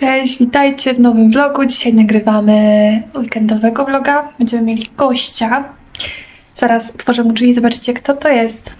Cześć, witajcie w nowym vlogu. Dzisiaj nagrywamy weekendowego vloga. Będziemy mieli gościa. Zaraz otworzę mu drzwi i zobaczycie, kto to jest.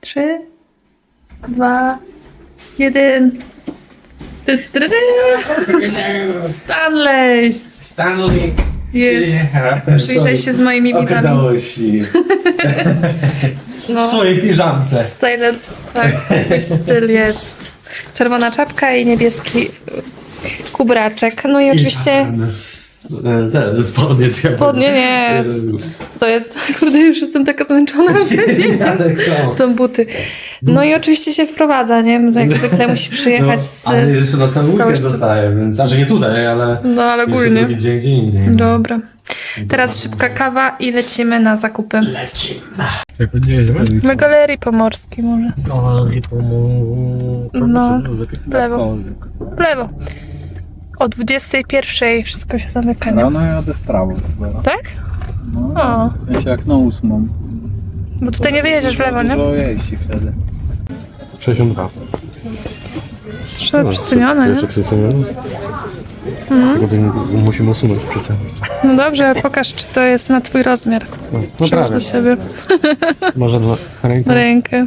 Trzy, dwa, jeden. Ty, ty, ty. Stanley! Stanley Jest. Przywitaj się z moimi widzami. Okazałości. W No, swojej piżamce. style, tak, mój styl jest czerwona czapka i niebieski kubraczek. No i oczywiście... I Ten, spodnie. czy jak Spodnie nie. To jest, kurde, już jestem taka zmęczona, że nie tak samo. Są buty. No i oczywiście się wprowadza, nie? No, Jak zwykle musi przyjechać z... No, ale jeszcze na cały weekend całości- zostaje, więc... Znaczy nie tutaj, ale... No ale ogólnie. dzień gdzie indziej. Dobra. Teraz szybka kawa i lecimy na zakupy. Lecimy. Jak powiedzieliśmy? Na galerii pomorskiej może. Galerii pomóż. No, w lewo. W lewo. O 21 wszystko się zamyka, nie? Rano jadę w prawo chyba. Tak? No, O, w sensie jak na ósmą. Bo tutaj nie wyjedziesz w lewo, nie? Dużo jeździ wtedy. 62. Trzeba przecenione, nie? przecenione? Tylko to musimy usunąć przecenione. No dobrze, pokaż, czy to jest na twój rozmiar. No Przełóż do siebie Może dwa rękę? rękę.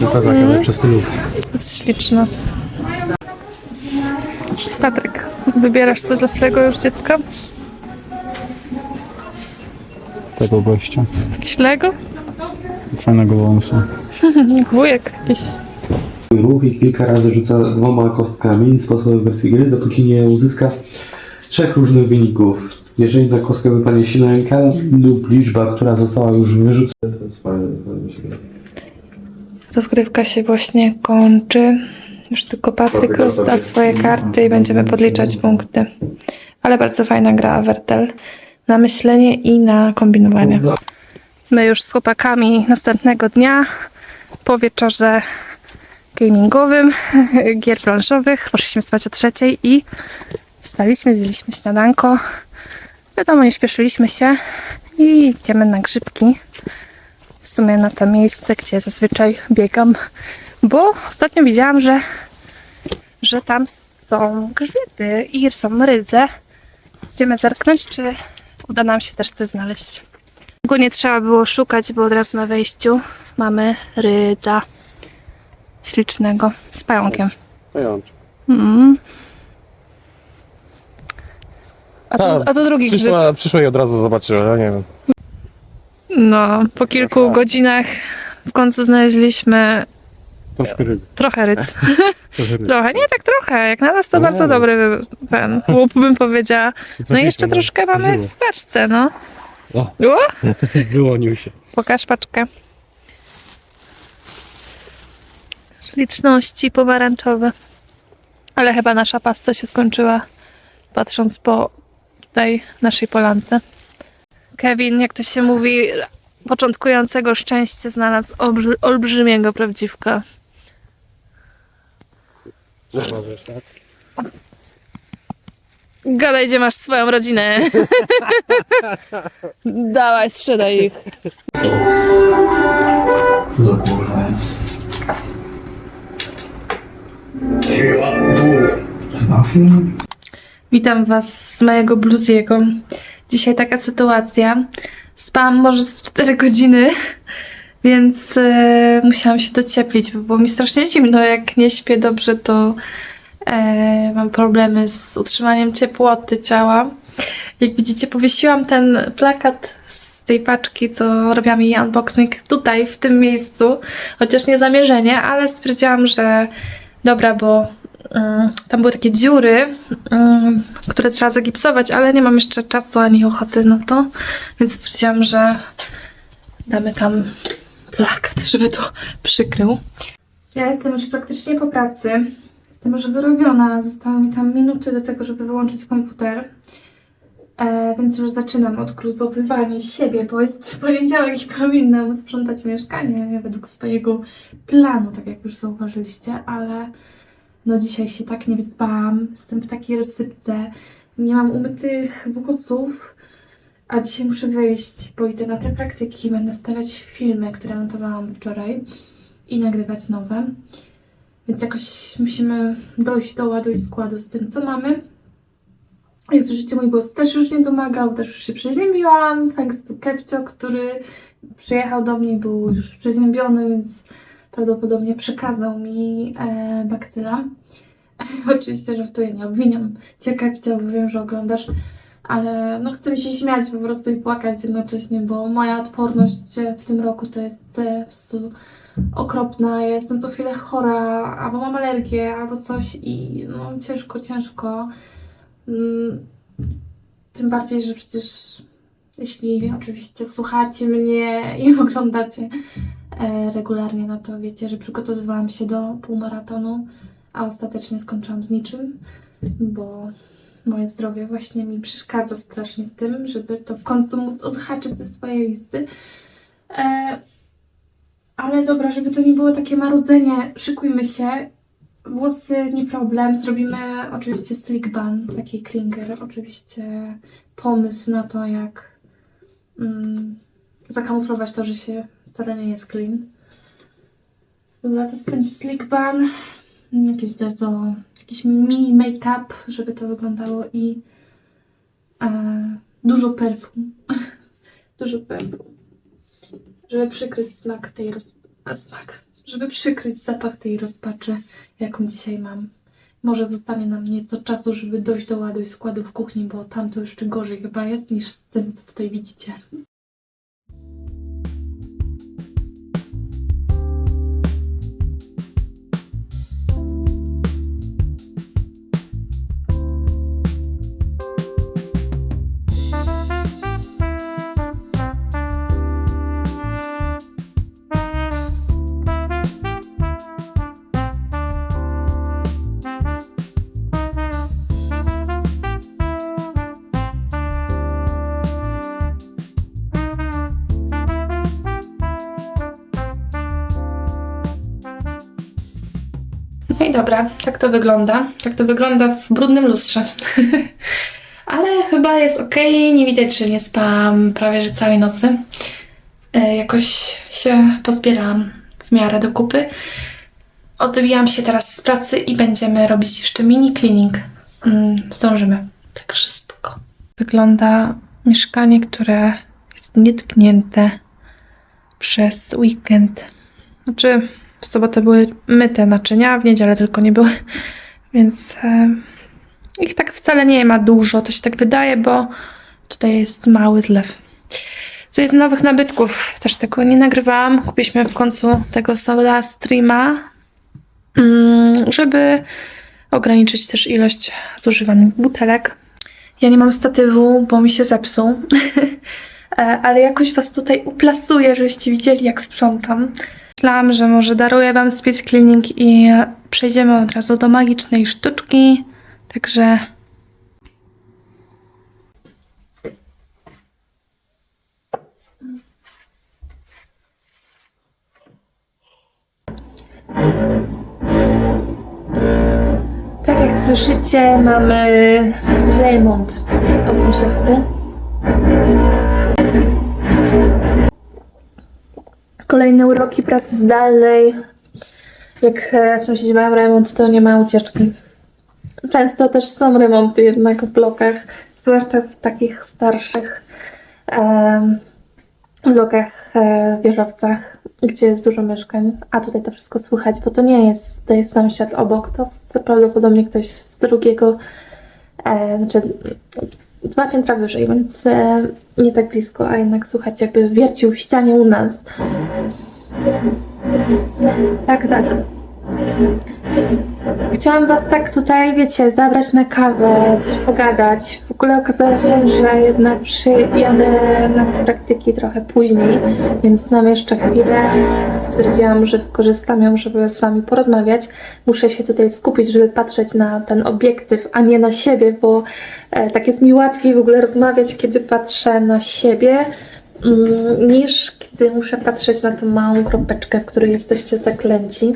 No to tak, ale przez stylówkę. Jest śliczna. Patryk, wybierasz coś dla swojego już dziecka? Tego gościa. Jakiś Lego? Fajnego wąsa. Wujek jakiś. ruch i kilka razy rzuca dwoma kostkami sposobem wersji gry, dopóki nie uzyska trzech różnych wyników. Jeżeli ta kostka wypadnie silnęka lub liczba, która została już wyrzucona, to jest fajne, fajnie się gra. Rozgrywka się właśnie kończy. Już tylko Patryk rozda swoje karty i będziemy podliczać punkty. Ale bardzo fajna gra Wertel. Na myślenie i na kombinowanie. My już z chłopakami następnego dnia po wieczorze gamingowym, gier planszowych. Poszliśmy spać o trzeciej i wstaliśmy, zjedliśmy śniadanko. Wiadomo, nie śpieszyliśmy się i idziemy na grzybki. W sumie na to miejsce, gdzie zazwyczaj biegam, bo ostatnio widziałam, że, że tam są grzbiety i są rydze. Idziemy zerknąć, czy uda nam się też coś znaleźć. Go nie trzeba było szukać, bo od razu na wejściu mamy rydza ślicznego z pająkiem. Mm. A, tu, Tak, a tu drugi grzyb. Przyszła, przyszła i od razu zobaczyła, ja nie wiem. No, po kilku godzinach w końcu znaleźliśmy Troszkę ryby. trochę rydz. Trochę. Trochę, nie tak trochę. Jak na nas to No bardzo dobry wy- ten łup bym powiedziała. No i jeszcze troszkę mamy w paczce, no. O. O, Wyłonił się. pokaż paczkę. Liczności pomarańczowe. Ale chyba nasza pasta się skończyła, patrząc po tutaj naszej polance. Kevin, jak to się mówi, początkującego szczęście znalazł olbrzy- olbrzymiego prawdziwka. Gadaj, gdzie masz swoją rodzinę. Dawaj, sprzedaj ich. Witam Was z mojego bluziego. Dzisiaj taka sytuacja. Spałam może z 4 godziny, więc e, musiałam się docieplić, bo mi strasznie zimno. Jak nie śpię dobrze, to e, mam problemy z utrzymaniem ciepłoty ciała. Jak widzicie, powiesiłam ten plakat z tej paczki, co robiłam jej unboxing tutaj, w tym miejscu, chociaż nie zamierzenie, ale stwierdziłam, że dobra, bo mm, tam były takie dziury, mm, które trzeba zagipsować, ale nie mam jeszcze czasu ani ochoty na to, więc stwierdziłam, że damy tam plakat, żeby to przykrył. Ja jestem już praktycznie po pracy. Jestem już wyrobiona. Zostały mi tam minuty do tego, żeby wyłączyć komputer. E, więc już zaczynam odgruzowywanie siebie, bo jest poniedziałek i powinnam sprzątać mieszkanie według swojego planu, tak jak już zauważyliście, ale no dzisiaj się tak nie wyspałam. Jestem w takiej rozsypce. Nie mam umytych włosów, a dzisiaj muszę wyjść, bo idę na te praktyki. Będę stawiać filmy, które montowałam wczoraj i nagrywać nowe. Więc jakoś musimy dojść do ładu i składu z tym, co mamy. Jak słyszycie, mój głos też już nie domagał, też już się przeziębiłam. Thanks to Kepcio, który przyjechał do mnie, był już przeziębiony, więc prawdopodobnie przekazał mi e, bakcyla. Oczywiście żartuję, nie obwiniam Cię Kepcio, bo wiem, że oglądasz, ale no chcę się śmiać po prostu i płakać jednocześnie, bo moja odporność w tym roku to jest po prostu okropna. Ja jestem co chwilę chora, albo mam alergię, albo coś i no ciężko, ciężko. Mm, Tym bardziej, że przecież jeśli oczywiście słuchacie mnie i oglądacie e, regularnie, no to wiecie, że przygotowywałam się do półmaratonu, a ostatecznie skończyłam z niczym, bo moje zdrowie właśnie mi przeszkadza strasznie w tym, żeby to w końcu móc odhaczyć ze swojej listy. E, ale dobra, żeby to nie było takie marudzenie, szykujmy się. Włosy nie problem, zrobimy oczywiście slick bun, taki klinger, oczywiście pomysł na to, jak mm, zakamuflować to, że się wcale nie jest clean. Dobra, to jest będzie slick bun, jakieś dezo, jakiś mini make-up, żeby to wyglądało i e, dużo perfum. dużo perfum. Żeby przykryć znak tej roz... a, znak. Żeby przykryć zapach tej rozpaczy, jaką dzisiaj mam. Może zostanie nam nieco czasu, żeby dojść do ładu i składu w kuchni, bo tam to jeszcze gorzej chyba jest niż z tym, co tutaj widzicie. Dobra, tak to wygląda. Tak to wygląda w brudnym lustrze. Ale chyba jest ok, nie widać, że nie spałam prawie że całej nocy. E, jakoś się pozbierałam w miarę do kupy. Odbijam się teraz z pracy i będziemy robić jeszcze mini cleaning. Mm, zdążymy, także spoko. Wygląda mieszkanie, które jest nietknięte przez weekend. Znaczy, w sobotę były myte naczynia, w niedzielę tylko nie były, więc e, ich tak wcale nie ma dużo, to się tak wydaje, bo tutaj jest mały zlew. Tu jest nowych nabytków, też tego nie nagrywałam. Kupiliśmy w końcu tego Soda Streama, mm, żeby ograniczyć też ilość zużywanych butelek. Ja nie mam statywu, bo mi się zepsuł, E, ale jakoś was tutaj uplasuję, żebyście widzieli, jak sprzątam. Myślałam, że może daruję Wam speed cleaning i przejdziemy od razu do magicznej sztuczki. Także. Tak jak słyszycie, mamy remont po sąsiedztwu. Kolejne uroki pracy zdalnej. Jak e, sąsiedzi mają remont, to nie ma ucieczki. Często też są remonty jednak w blokach, zwłaszcza w takich starszych blokach, e, wieżowcach, gdzie jest dużo mieszkań. A tutaj to wszystko słychać, bo to nie jest, to jest sąsiad obok, to jest prawdopodobnie ktoś z drugiego, e, znaczy dwa piętra wyżej, więc e, nie tak blisko, a jednak słuchać jakby wiercił w ścianie u nas. Tak, tak. Chciałam Was tak tutaj, wiecie, zabrać na kawę, coś pogadać. W ogóle okazało się, że jednak przyjadę na te praktyki trochę później, więc mam jeszcze chwilę. Stwierdziłam, że wykorzystam ją, żeby z Wami porozmawiać. Muszę się tutaj skupić, żeby patrzeć na ten obiektyw, a nie na siebie, bo e, tak jest mi łatwiej w ogóle rozmawiać, kiedy patrzę na siebie, niż kiedy muszę patrzeć na tą małą kropeczkę, w której jesteście zaklęci.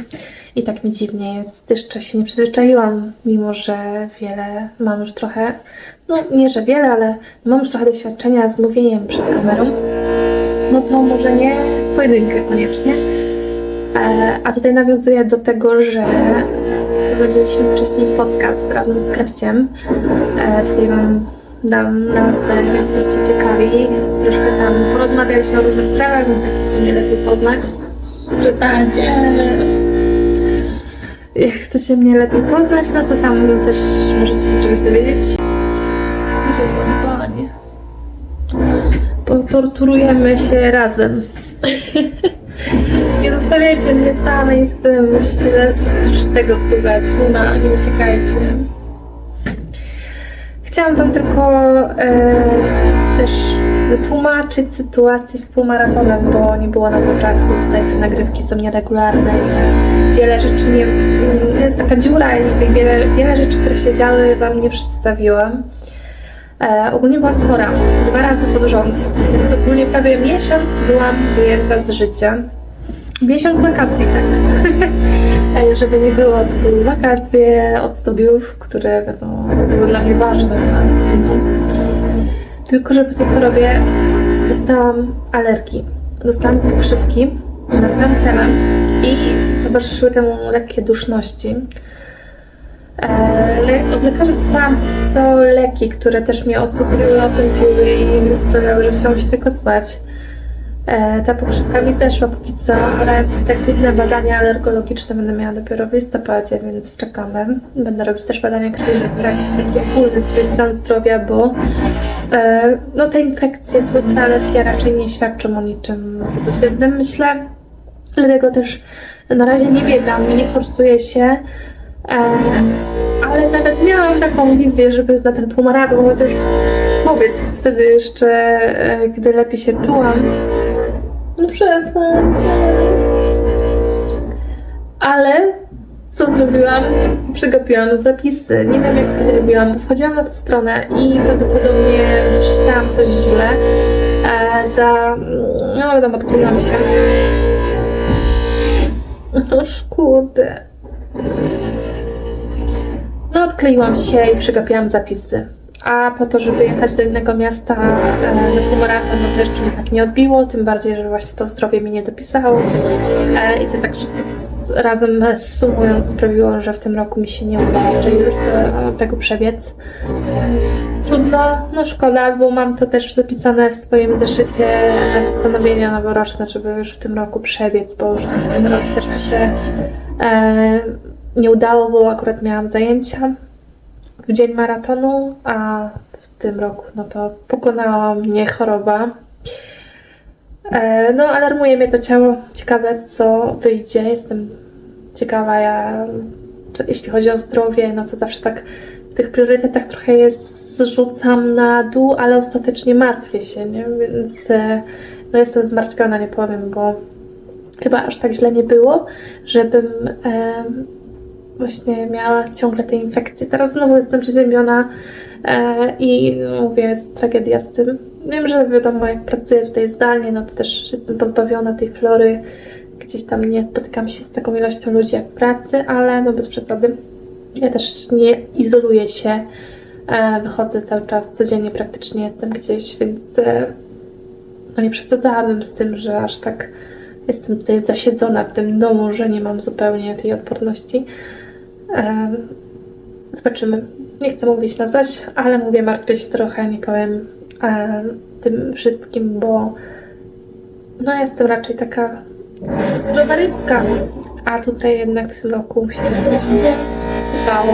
I tak mi dziwnie jest. Jeszcze się nie przyzwyczaiłam, mimo że wiele mam już trochę, no nie, że wiele, ale mam już trochę doświadczenia z mówieniem przed kamerą. No to może nie w pojedynkę koniecznie, E, A tutaj nawiązuję do tego, że prowadziliśmy wcześniej podcast razem z Krewciem. E, Tutaj Wam dam nazwę, jak jesteście ciekawi. Troszkę tam porozmawialiśmy o różnych sprawach, więc jak chcecie mnie lepiej poznać, przestańcie. Jak chcecie mnie lepiej poznać, no to tam też możecie się czegoś dowiedzieć. Panie. Potorturujemy się razem. Nie zostawiajcie mnie samej z tym, musicie już tego słuchać. Nie ma, nie uciekajcie. Chciałam Wam tylko e, też wytłumaczyć sytuację z półmaratonem, bo nie było na to czasu. Tutaj te nagrywki są nieregularne i wiele rzeczy nie... Jest taka dziura i tych wiele, wiele rzeczy, które się działy, Wam nie przedstawiłam. E, ogólnie byłam chora dwa razy pod rząd, więc ogólnie prawie miesiąc byłam wyjęta z życia. Miesiąc wakacji, tak. Żeby nie było, to były wakacje od studiów, które wiadomo, były dla mnie ważne. Tylko, że po tej chorobie dostałam alergii. Dostałam pokrzywki na całym ciele i towarzyszyły temu lekkie duszności. E, Le- od lekarzy dostałam co leki, które też mnie osłupiły, otępiły i sprawiały, że chciałam się tylko spać. E, Ta pokrzywka mi zeszła póki co, ale te główne badania alergologiczne będę miała dopiero w listopadzie, więc czekamy. Będę robić też badania krwi, żeby sprawdzić taki ogólny swój stan zdrowia, bo e, no, te infekcje plus ta alergia raczej nie świadczą o niczym pozytywnym, myślę. Dlatego też na razie nie biegam, nie forsuję się. E, ale nawet miałam taką wizję, żeby na ten półmaraton chociaż powiedz wtedy jeszcze, e, gdy lepiej się czułam. No przestańcie. Ale co zrobiłam? Przegapiłam zapisy. Nie wiem jak to zrobiłam, wchodziłam na tę stronę i prawdopodobnie przeczytałam coś źle. E, za... No wiadomo, odkleiłam się. No. No, odkleiłam się i przegapiłam zapisy. A po to, żeby jechać do innego miasta e, na półmaraton, no to jeszcze mnie tak nie odbiło, tym bardziej, że właśnie to zdrowie mi nie dopisało. E, I to tak wszystko razem sumując sprawiło, że w tym roku mi się nie uda raczej już do tego przebiec. Trudno, no szkoda, bo mam to też zapisane w swoim zeszycie postanowienia noworoczne, żeby już w tym roku przebiec, bo już ten rok też mi się e, nie udało, bo akurat miałam zajęcia w dzień maratonu, a w tym roku no to pokonała mnie choroba. E, no, alarmuje mnie to ciało. Ciekawe, co wyjdzie. Jestem ciekawa, ja, jeśli chodzi o zdrowie, no to zawsze tak w tych priorytetach trochę jest zrzucam na dół, ale ostatecznie martwię się, nie? Więc e, no jestem zmartwiona, nie powiem, bo chyba aż tak źle nie było, żebym em, właśnie miała ciągle te infekcje. Teraz znowu jestem przeziębiona e, i mówię, jest tragedia z tym. Wiem, że wiadomo, jak pracuję tutaj zdalnie, no to też jestem pozbawiona tej flory. Gdzieś tam nie spotykam się z taką ilością ludzi jak w pracy, ale no bez przesady. Ja też nie izoluję się. E, wychodzę cały czas, codziennie praktycznie jestem gdzieś, więc e, no nie przesadzałabym z tym, że aż tak jestem tutaj zasiedzona w tym domu, że nie mam zupełnie tej odporności. Em, Zobaczymy. Nie chcę mówić na zaś, ale mówię, martwię się trochę, nie powiem em, tym wszystkim, bo no jestem raczej taka zdrowa rybka, a tutaj jednak w tym roku się coś sypało.